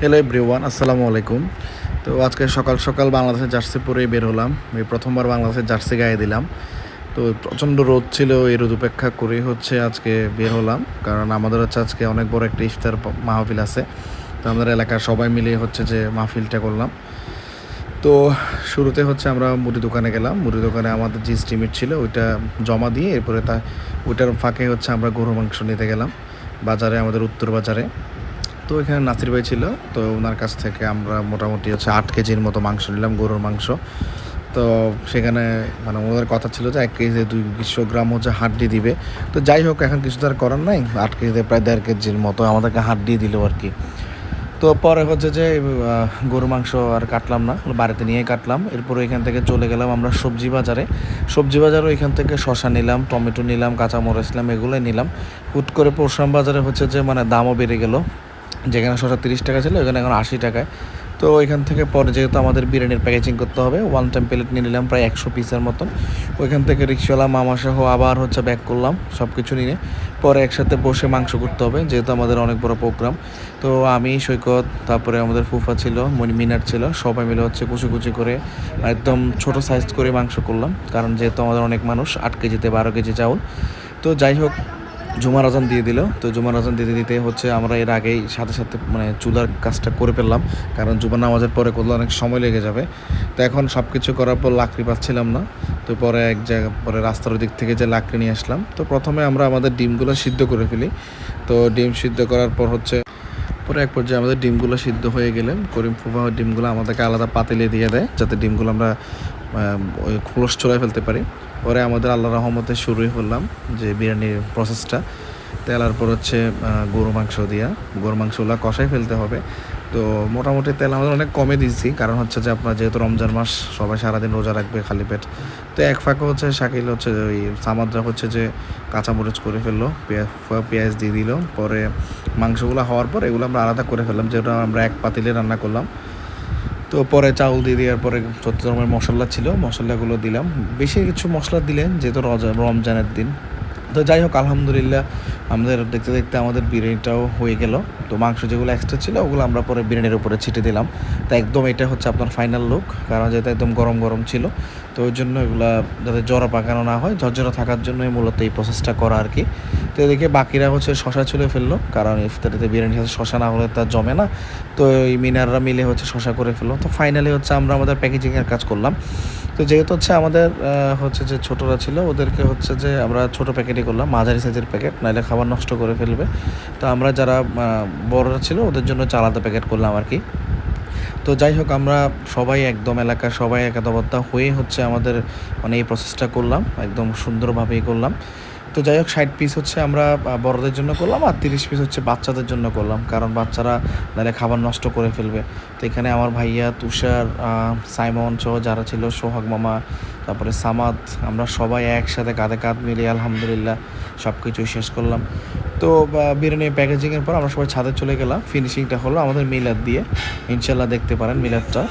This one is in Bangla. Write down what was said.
হ্যালো এভরিওয়ান আসসালামু আলাইকুম। তো আজকে সকাল সকাল বাংলাদেশের জার্সি পরেই বের হলাম। এই প্রথমবার বাংলাদেশের জার্সি গায়ে দিলাম। তো প্রচণ্ড রোদ ছিল, এই রোদ উপেক্ষা করেই হচ্ছে আজকে বের হলাম। কারণ আমাদের হচ্ছে আজকে অনেক বড় একটা ইফতার মাহফিল আছে। তো আমাদের এলাকার সবাই মিলে হচ্ছে যে মাহফিলটা করলাম। তো শুরুতে হচ্ছে আমরা মুদি দোকানে গেলাম। মুদি দোকানে আমাদের যে স্টিমেট ছিল, ওইটা জমা দিয়ে এরপরে তা ওইটার ফাঁকে হচ্ছে আমরা গরু মাংস নিতে গেলাম। বাজারে, আমাদের উত্তর বাজারে। তো এখানে নাসির ভাই ছিল, তো ওনার কাছ থেকে আমরা মোটামুটি হচ্ছে আট কেজির মতো মাংস নিলাম, গরুর মাংস। তো সেখানে মানে ওদের কথা ছিল যে এক কেজি দুই বিশো গ্রাম হচ্ছে হাড্ডি দিবে। তো যাই হোক, এখন কিছু তো আর করার নাই, আট কেজিতে প্রায় দেড় কেজির মতো আমাদেরকে হাড্ডি দিল আর কি। তো পরে হচ্ছে যে গরু মাংস আর কাটলাম না বাড়িতে নিয়ে কাটলাম। এরপরে এখান থেকে চলে গেলাম আমরা সবজি বাজারে। সবজি বাজারও এখান থেকে শশা নিলাম, টমেটো নিলাম, কাঁচামরিচ নিলাম, এগুলোই নিলাম। হুট করে পরশুরাম বাজারে হচ্ছে যে মানে দামও বেড়ে গেল। যেখানে শশা তিরিশ টাকা ছিল ওখানে এখন আশি টাকায়। তো এখান থেকে পরে যেহেতু আমাদের বিরিয়ানির প্যাকেজিং করতে হবে ওয়ান টাইম প্লেট নিয়ে নিলাম প্রায় একশো পিসের মতন। ওইখান থেকে রিক্সাওয়ালা মামা সহ আবার হচ্ছে ব্যাক করলাম সব কিছু নিয়ে। পরে একসাথে বসে মাংস করতে হবে, যেহেতু আমাদের অনেক বড় প্রোগ্রাম তো আমি, সৈকত, তারপরে আমাদের ফুফা ছিল, মনি মিনার ছিল, সবাই মিলে হচ্ছে কুচি কুচি করে একদম ছোট সাইজ করে মাংস করলাম। কারণ যেহেতু আমাদের অনেক মানুষ, আট কেজিতে বারো কেজি চাউল। তো যাই হোক জুমার আজান দিয়ে দিল। তো জুমার আজান দিতে দিতে হচ্ছে আমরা এর আগেই সাথে সাথে মানে চুলার কাজটা করে ফেললাম। কারণ জুমার নামাজের পরে করলে অনেক সময় লেগে যাবে। তো এখন সব কিছু করার পর লাকড়ি পাচ্ছিলাম না। তো পরে এক জায়গা, পরে রাস্তার দিক থেকে যে লাকড়ি নিয়ে আসলাম। তো প্রথমে আমরা আমাদের ডিমগুলো সিদ্ধ করে ফেলি। তো ডিম সিদ্ধ করার পর হচ্ছে, পরে এক পর্যায়ে আমাদের ডিমগুলো সিদ্ধ হয়ে গেলে করিম ফুফা ডিমগুলো আমাদেরকে আলাদা পাতিলে দিয়ে দেয়। যাতে ডিমগুলো আমরা খোলস চড়াই ফেলতে পারি। পরে আমাদের আল্লাহ রহমতে শুরুই করলাম যে বিরিয়ানির প্রসেসটা তেলার পর হচ্ছে গরু মাংস দিয়া। গরু মাংসগুলো কষাই ফেলতে হবে। তো মোটামুটি তেল আমাদের অনেক কমে দিয়েছি। কারণ হচ্ছে যে আপনার যেহেতু রমজান মাস, সবাই সারাদিন রোজা রাখবে খালি পেট। তো এক ফাঁকে হচ্ছে শাকিল হচ্ছে ওই সামাদরা হচ্ছে যে কাঁচামরিচ করে ফেলল, পেঁয়াজ দিয়ে দিল। পরে মাংসগুলো হওয়ার পর এগুলো আমরা আলাদা করে ফেললাম। যেটা আমরা এক পাতিলে রান্না করলাম। তো পরে চাউল দিয়ে দেওয়ার পরে যত ধরনের মশলা ছিল, মশলাগুলো দিলাম। বেশি কিছু মশলা দিলেন, যেহেতু রজা, রমজানের দিন। তো যাই হোক, আলহামদুলিল্লাহ আমাদের দেখতে দেখতে আমাদের বিরিয়ানিটাও হয়ে গেল। তো মাংস যেগুলো এক্সট্রা ছিল, ওগুলো আমরা পরে বিরিয়ানির উপরে ছিটে দিলাম। তো একদম এটা হচ্ছে আপনার ফাইনাল লুক কারণ যেহেতু একদম গরম গরম ছিল, তো ওই জন্য এগুলা যাতে জরা পাকানো না হয়, ঝরঝরা থাকার জন্যই মূলত এই প্রসেসটা করা আর কি। তো এদিকে বাকিরা হচ্ছে শশা চুলে ফেলল, কারণ ইফতারিতে বিরিয়ানির সাথে শশা না হলে তা জমে না। তো এই মিনাররা মিলে হচ্ছে শশা করে ফেলল। তো ফাইনালি হচ্ছে আমরা আমাদের প্যাকেজিংয়ের কাজ করলাম। তো যেহেতু হচ্ছে আমাদের হচ্ছে যে ছোটরা ছিল, ওদেরকে হচ্ছে যে আমরা ছোট প্যাকেটই করলাম, মাঝারি সাইজের প্যাকেট নাহলে খাবার নষ্ট করে ফেলবে। তো আমরা যারা বড়রা ছিল, ওদের জন্য চালাতে প্যাকেট করলাম আর কি। তো যাই হোক, আমরা সবাই একদম এলাকা সবাই একাদবদ্ধা হয়ে হচ্ছে আমাদের মানে এই প্রসেসটা করলাম, একদম সুন্দরভাবেই করলাম। তো যাই হোক, ষাট পিস হচ্ছে আমরা বড়দের জন্য করলাম আর তিরিশ পিস হচ্ছে বাচ্চাদের জন্য করলাম। কারণ বাচ্চারা নাহলে খাবার নষ্ট করে ফেলবে। তো এখানে আমার ভাইয়া, তুষার সাইমন সহ যারা ছিল, সোহাগ মামা, তারপরে সামাদ, আমরা সবাই একসাথে কাঁধে কাঁধ মিলিয়ে আলহামদুলিল্লাহ সব কিছুই শেষ করলাম। তো বিরিয়ানি প্যাকেজিংয়ের পর আমরা সবাই ছাদে চলে গেলাম। ফিনিশিংটা হলো আমাদের মিলাদ দিয়ে। ইনশাল্লাহ দেখতে পারেন মিলাদটা।